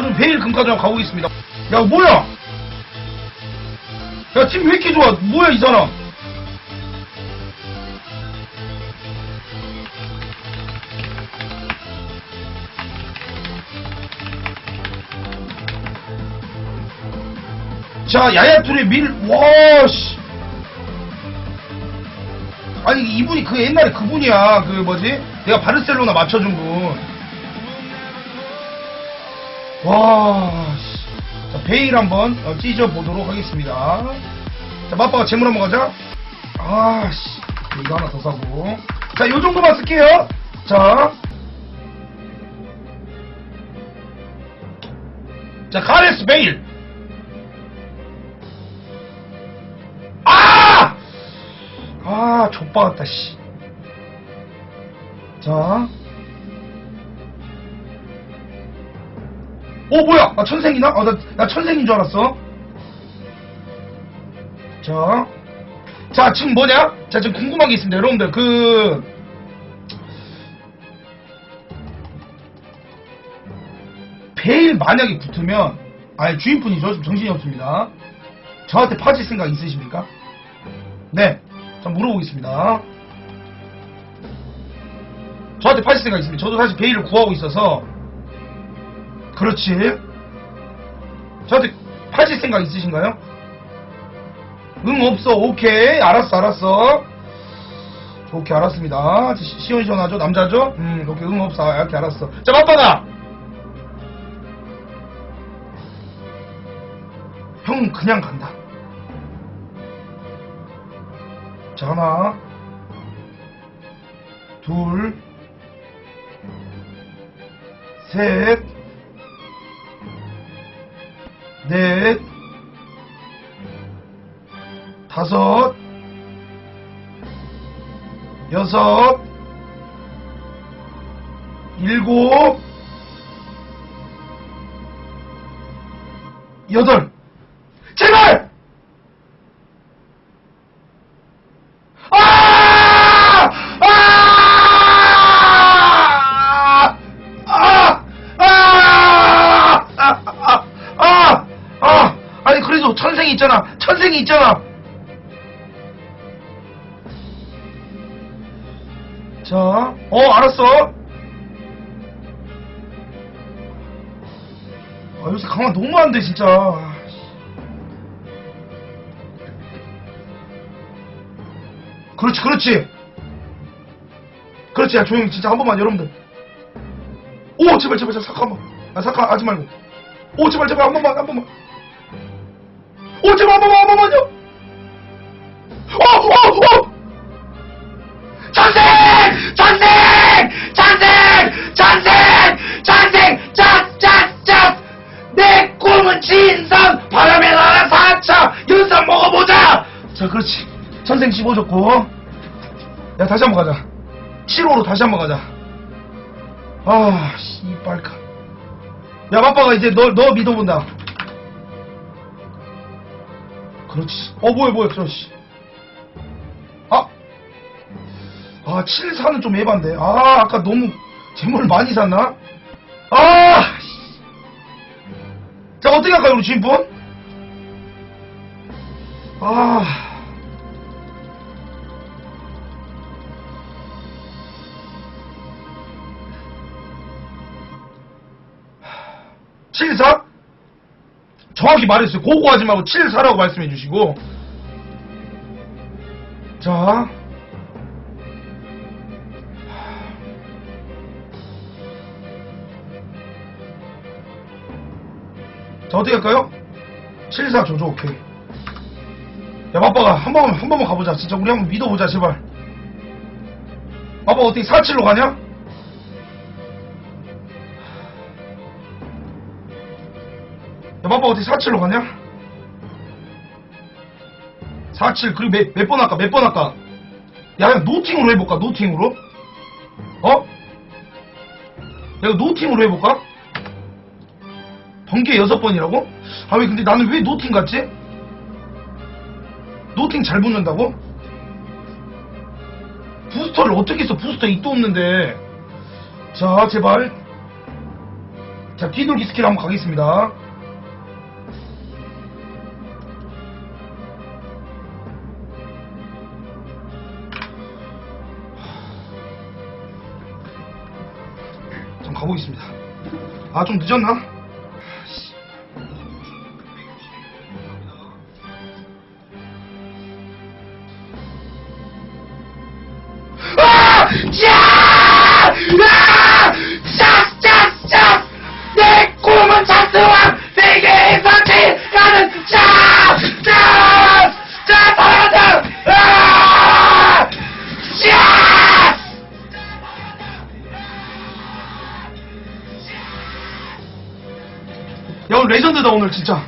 지금 베일 금카드랑 가고 있습니다. 야, 뭐야? 야, 팀왜 좋아? 뭐야, 이 사람? 자, 야야툴의 밀, 와, 씨. 아니, 이분이 그 옛날에 그분이야. 그 뭐지? 내가 바르셀로나 맞춰준 분. 와, 씨. 자, 베일 한번 어, 찢어보도록 하겠습니다. 자, 마빠가 재물 한번 가자. 아, 씨. 이거 하나 더 사고. 자, 요 정도만 쓸게요. 자. 자, 가레스 베일. 아! 아, 좆박았다, 씨. 자. 오, 뭐야? 나 천생이나? 아, 나, 나 천생인 줄 알았어. 자. 자, 지금 뭐냐? 자, 지금 궁금한 게 있습니다. 여러분들, 그, 베일 만약에 붙으면, 아니, 주인분이죠. 지금 정신이 없습니다. 저한테 파질 생각 있으십니까? 네. 자, 물어보겠습니다. 저한테 파질 생각 있습니다. 저도 사실 베일을 구하고 있어서, 그렇지. 저한테 파질 생각 있으신가요? 응, 없어. 오케이. 알았어, 알았어. 오케이, 알았습니다. 시- 시원시원하죠? 남자죠? 음, 오케이. 응, 없어. 아, 이렇게 알았어. 자, 맞받아! 형은 그냥 간다. 자, 하나. 둘. 셋. 넷, 다섯, 여섯, 일곱, 여덟. 있잖아. 천생이 있잖아. 자, 어 알았어. 아 요새 강화 너무 안돼 진짜. 그렇지, 그렇지. 그렇지, 야, 조용히 진짜 한 번만 여러분들. 오, 제발, 제발, 제발, 사카 한 번. 아, 사카 하지 말고. 오, 제발, 제발, 한 번만, 한 번만. 오, 제발, 한 번만, 한 번만요. 오, 오, 오! 전생! 전생! 전생! 전생! 전생! 짠, 짠, 짠! 내 꿈은 진선! 바람의 나라 사차! 윤선 먹어보자! 자, 그렇지. 천생 15줬고. 야, 다시 한번 가자. 7호로 다시 한번 가자. 아, 씨발까. 야, 마빠가 이제 너, 너 믿어본다. 그렇지. 어, 뭐야, 뭐야, 그렇지. 아! 아, 7, 4는 좀 에반데. 아, 아까 너무 재물 많이 샀나? 아! 씨. 자, 어떻게 할까요, 우리 주인분? 아. 정확히 말해주세요. 고고하지 말고 74라고 말씀해 주시고. 자. 자, 어떻게 할까요? 74 조조, 오케이. 야, 마빠가 한 번만, 한 번만 가보자. 진짜 우리 한번 믿어보자, 제발. 마빠 어떻게 47로 가냐? 야, 마빠 어떻게 47로 가냐? 47, 그리고 몇, 몇 번 할까? 몇 번 할까? 야, 그냥 노팅으로 해볼까? 노팅으로? 어? 야, 이거 노팅으로 해볼까? 번개 여섯 번이라고? 아, 왜, 근데 나는 왜 노팅 같지? 노팅 잘 붙는다고? 부스터를 어떻게 써? 부스터 입도 없는데. 자, 제발. 자, 뒤돌기 스킬 한번 가겠습니다. 가보겠습니다. 아, 좀 늦었나? 오늘, 진짜.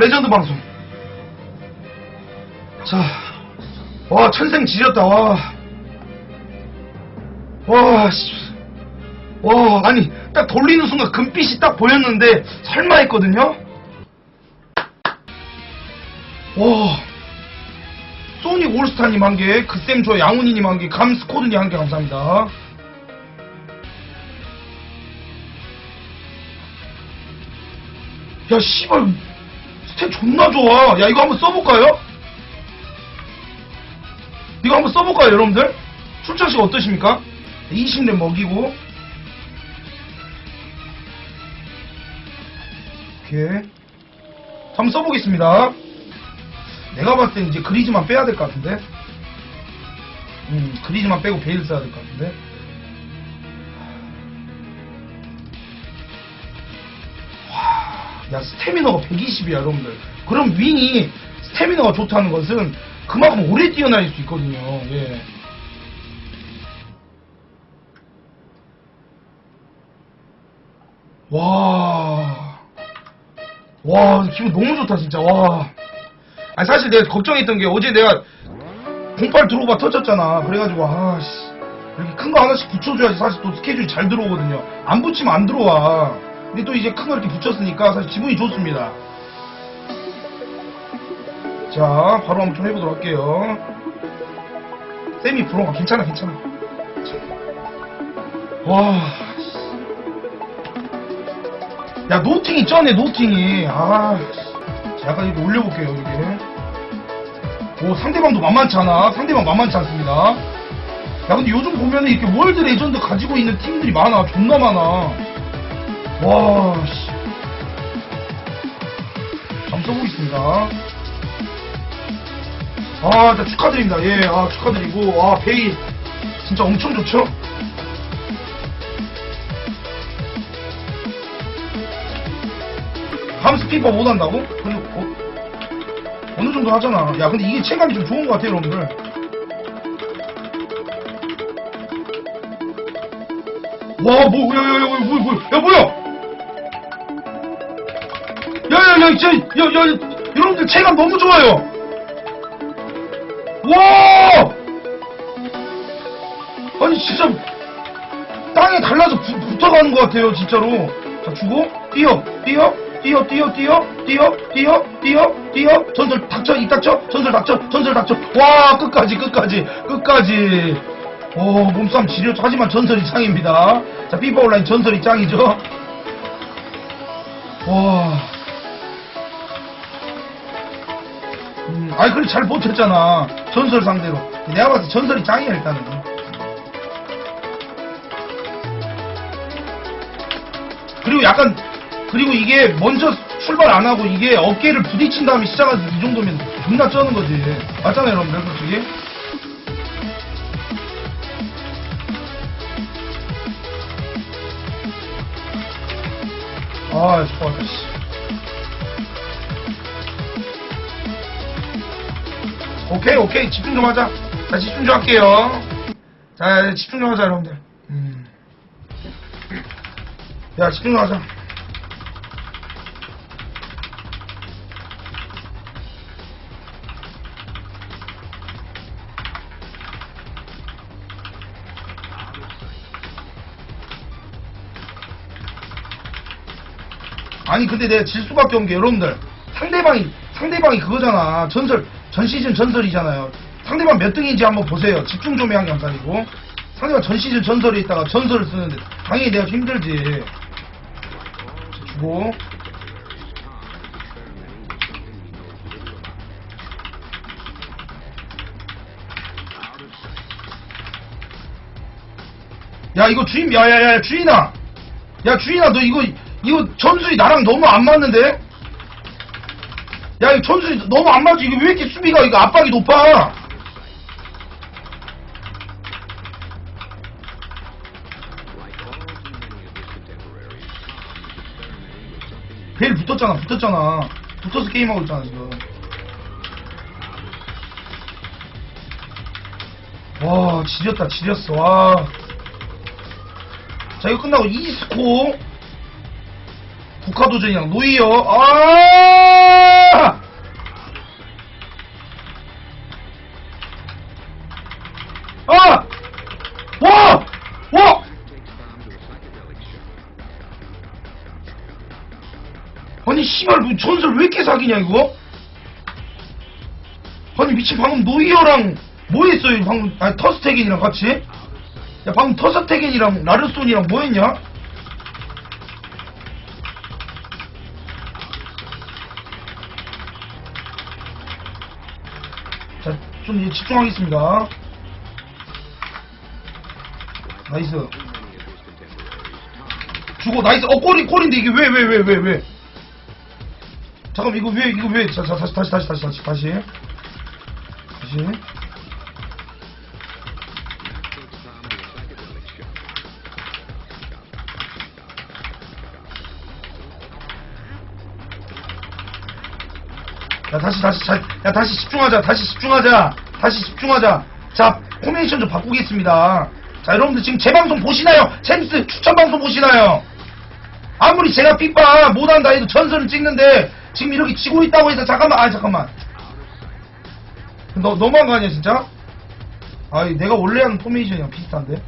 레전드 방송. 자. 와, 천생 지렸다, 와. 와, 씨. 와, 아니, 딱 돌리는 순간 금빛이 딱 보였는데, 설마 했거든요? 와. 소닉 올스타님 한 개, 그쌤 저 양훈이님 한 개, 감스코드님 한 개 감사합니다. 야, 씨발, 스탯 존나 좋아. 야, 이거 한번 써볼까요? 이거 한번 써볼까요, 여러분들? 출전식 어떠십니까? 20렙 먹이고. 오케이. 한번 써보겠습니다. 내가 봤을 땐 이제 그리즈만 빼야 될 것 같은데. 음, 그리즈만 빼고 베일 써야 될 것 같은데. 야 스태미너가 120이야 여러분들 그럼 윙이 스태미너가 좋다는 것은 그만큼 오래 뛰어다닐 수 있거든요 예. 와. 와, 기분 너무 좋다, 진짜, 와. 아니, 사실 내가 걱정했던 게 어제 내가 08 들어오바 터졌잖아. 그래가지고, 아, 씨. 이렇게 큰 거 하나씩 붙여줘야지 사실 또 스케줄이 잘 들어오거든요. 안 붙이면 안 들어와. 근데 또 이제 큰 거 이렇게 붙였으니까 사실 기분이 좋습니다. 자, 바로 한번 좀 해보도록 할게요. 세미 브로가 괜찮아, 괜찮아. 와. 씨. 야, 노팅이 쩌네, 노팅이. 아. 약간 이렇게 올려볼게요, 이렇게. 오, 상대방도 만만치 않아. 상대방 만만치 않습니다. 야, 근데 요즘 보면은 이렇게 월드 레전드 가지고 있는 팀들이 많아. 존나 많아. 와, 씨. 잠 써보겠습니다. 아, 진짜 축하드립니다. 예, 아, 축하드리고. 아, 베이. 진짜 엄청 좋죠? 함스 피파 못 한다고? 그리고, 어, 어느 정도 하잖아. 야, 근데 이게 체감이 좀 좋은 것 같아요, 여러분들. 와, 뭐, 야, 야, 야, 야, 뭐야? 야, 야, 야, 진짜, 야, 야, 여러분들 체감 너무 좋아요. 와! 아니, 진짜, 땅에 달라서 부- 붙어가는 것 같아요, 진짜로. 자, 주고, 뛰어, 뛰어, 뛰어, 뛰어, 뛰어, 뛰어, 뛰어, 뛰어, 뛰어, 전설 닥쳐, 입 닥쳐, 전설 닥쳐, 전설 닥쳐. 와, 끝까지, 끝까지, 끝까지. 오, 몸싸움 지려, 하지만 전설이 짱입니다. 자, 피파 온라인 전설이 짱이죠. 와. 음, 아니, 그래, 잘 버텼잖아. 전설 상대로. 내가 봤을 때 전설이 짱이야, 일단은. 그리고 약간, 그리고 이게 먼저 출발 안 하고 이게 어깨를 부딪힌 다음에 시작하지 이 정도면 존나 쩌는 거지. 맞잖아요, 여러분들, 솔직히. 아, 좋았다, 씨. 오케이, 오케이. 집중 좀 하자. 자, 집중 좀 할게요. 자, 집중 좀 하자, 여러분들. 음. 야, 집중 좀 하자. 아니 근데 내가 질 수밖에 없는 게 여러분들 상대방이 상대방이 그거잖아 전설 전 시즌 전설이잖아요. 상대방 몇 등인지 한번 보세요. 집중 좀 해한 감사이고. 상대방 전 시즌 전설에 있다가 전설을 쓰는데 당연히 내가 좀 힘들지. 주고. 야 이거 주인 야야야 주인아. 야 주인아 너 이거 이거 전술이 나랑 너무 안 맞는데 야 이거 전술이 너무 안 맞지? 이거 왜 이렇게 수비가 이거 압박이 높아? 벨 붙었잖아 붙었잖아. 붙어서 게임하고 있잖아 지금. 와 지렸다 지렸어. 와. 자 이거 끝나고 이스코. 국가도전이랑 노이어. 아 아! 와! 와! 아니 씨발 뭐 전설 왜 이렇게 사기냐 이거? 아니 미친 방금 노이어랑 뭐 했어요 방금 아니 터스테겐이랑 같이? 야 방금 터스테겐이랑 라르손이랑 뭐 했냐? 자 좀 집중하겠습니다. 나이스. 주고 나이스. 어 골이 골인데 이게 왜 왜 왜 왜 왜, 잠깐 이거 왜 이거 왜? 자, 자, 다시 다시 다시 다시 다시 다시. 다시 야 다시 다시 자, 야 다시 집중하자. 다시 집중하자. 다시 집중하자. 자 포메이션 좀 바꾸겠습니다. 자 여러분들 지금 제 방송 보시나요? 챔스 추천 방송 보시나요? 아무리 제가 삐빠 못한다 해도 전설을 찍는데 지금 이렇게 지고 있다고 해서 잠깐만 아 잠깐만. 너 너무한 거 아니야 진짜? 아 내가 원래 하는 포메이션이랑 비슷한데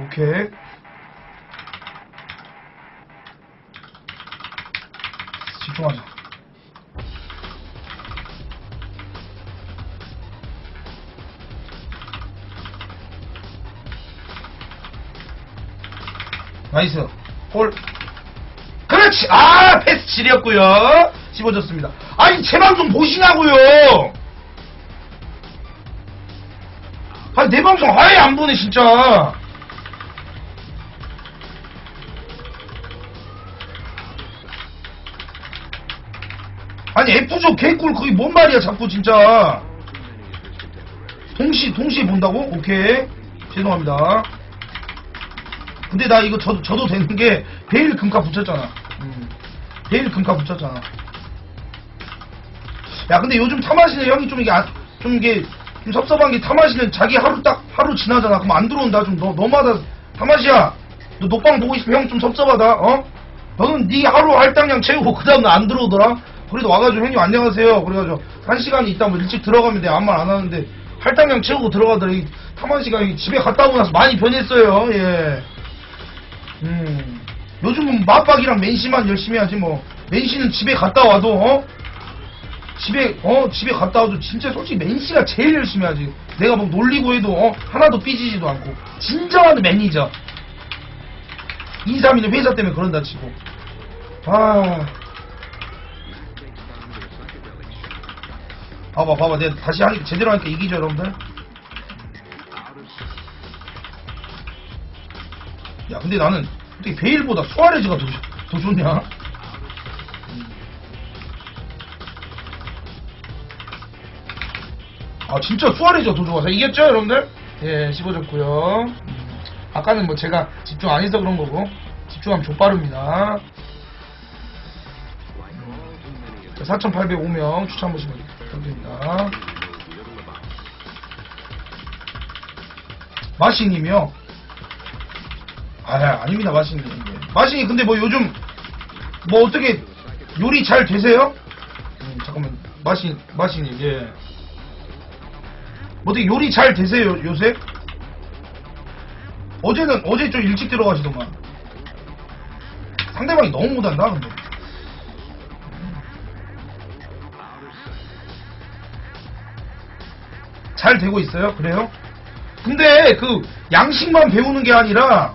오케이. 집중하자. 나이스. 골 그렇지! 아 패스 지렸고요. 씹어졌습니다. 아니 제 방송 보시냐고요! 아니 내 방송 아예 안 보네 진짜 아니 F조 개꿀 그게 뭔 말이야 자꾸 진짜. 동시 동시에 본다고? 오케이. 죄송합니다. 근데 나 이거 저, 저도 되는 게 베일 금가 붙였잖아. 음. 베일 금가 붙였잖아. 야 근데 요즘 타마시는 형이 좀 이게 아- 좀 이게 좀 섭섭한 게 타마시는 자기 하루 딱 하루 지나잖아. 그럼 안 들어온다 좀. 너, 너마다 타마시야. 너 녹방 보고 있으면 형 좀 섭섭하다 어? 너는 네 하루 할당량 채우고 그 다음날 안 들어오더라 그래도 와가지고 형님 안녕하세요. 그래가지고 한 시간이 있다 뭐 일찍 들어가면 돼 아무 말 안 하는데 할당량 채우고 들어가더라 이 타마시가 이 집에 갔다 오고 나서 많이 변했어요. 예. 음, 요즘은 맞박이랑 맨시만 열심히 하지 뭐. 맨시는 집에 갔다 와도 어? 집에 어? 집에 갔다 와도 진짜 솔직히 맨시가 제일 열심히 하지. 내가 뭐 놀리고 해도 어? 하나도 삐지지도 않고. 진정한 매니저. 2, 3위는 회사 때문에 그런다 치고. 아 봐봐 봐봐. 내가 다시 하니까 제대로 하니까 이기죠 여러분들? 야 근데 나는 어떻게 베일보다 수아레즈가 더, 더 좋냐? 아 진짜 수아레즈가 더 좋아 자 이겼죠 여러분들? 예 씹어졌고요. 음, 아까는 뭐 제가 집중 안 해서 그런 거고 집중하면 족빠릅니다. 4,805명 추천 한번씩 부 탁드립니다 마싱님이요 아, 아닙니다, 마신이. 마신이, 근데 뭐 요즘, 뭐 어떻게, 요리 잘 되세요? 음, 잠깐만, 마신, 마신이, 예. 뭐 어떻게 요리 잘 되세요, 요새? 어제는, 어제 좀 일찍 들어가시더만. 상대방이 너무 못한다, 근데. 잘 되고 있어요? 그래요? 근데 그 양식만 배우는 게 아니라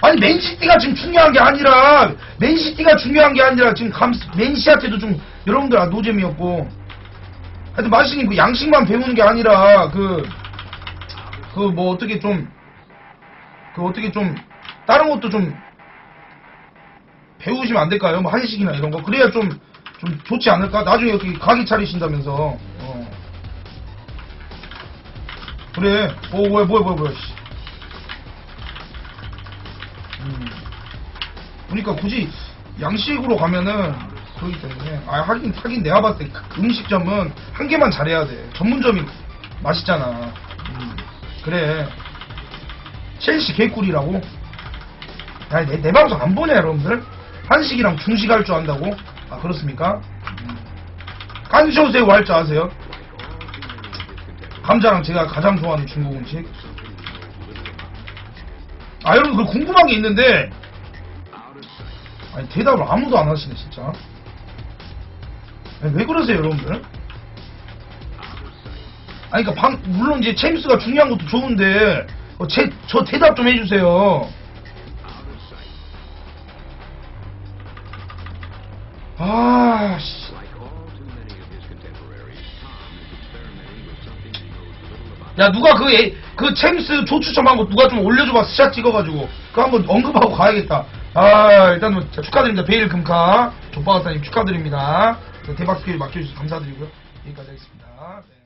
아니 맨시티가 지금 중요한 게 아니라 맨시티가 중요한 게 아니라 지금 감 맨시한테도 좀 여러분들 아 노잼이었고 하여튼 마시님 그 양식만 배우는 게 아니라 그 그 뭐 어떻게 좀 그 어떻게 좀 다른 것도 좀 배우시면 안 될까요? 뭐 한식이나 이런 거 그래야 좀 좀 좋지 않을까? 나중에 어떻게 가게 차리신다면서 그래. 오 뭐야 뭐야 뭐야 뭐야 씨. 음. 그러니까 굳이 양식으로 가면은 그렇기 때문에 아 하긴 하긴 내가 봤을 때 그 음식점은 한 개만 잘해야 돼. 전문점이 맛있잖아. 음. 그래. 첼시 개꿀이라고? 야, 내, 내 방송 안 보냐 여러분들? 한식이랑 중식 할 줄 안다고? 아 그렇습니까? 음. 깐쇼새우 할 줄 아세요 감자랑 제가 가장 좋아하는 중국 음식. 아 여러분 그 궁금한 게 있는데. 아니 대답을 아무도 안 하시네 진짜. 왜 그러세요 여러분들? 아니 그니까 방 물론 이제 체임스가 중요한 것도 좋은데 어, 제, 저 대답 좀 해주세요. 아 씨. 야 누가 그, 애, 그 챔스 조추첨 한 거 누가 좀 올려줘봐. 스샷 찍어가지고. 그거 한번 언급하고 가야겠다. 아 일단 뭐 축하드립니다. 베일 금카. 조빠가사님 축하드립니다. 대박 스케일 맡겨주셔서 감사드리고요. 여기까지 하겠습니다. 네.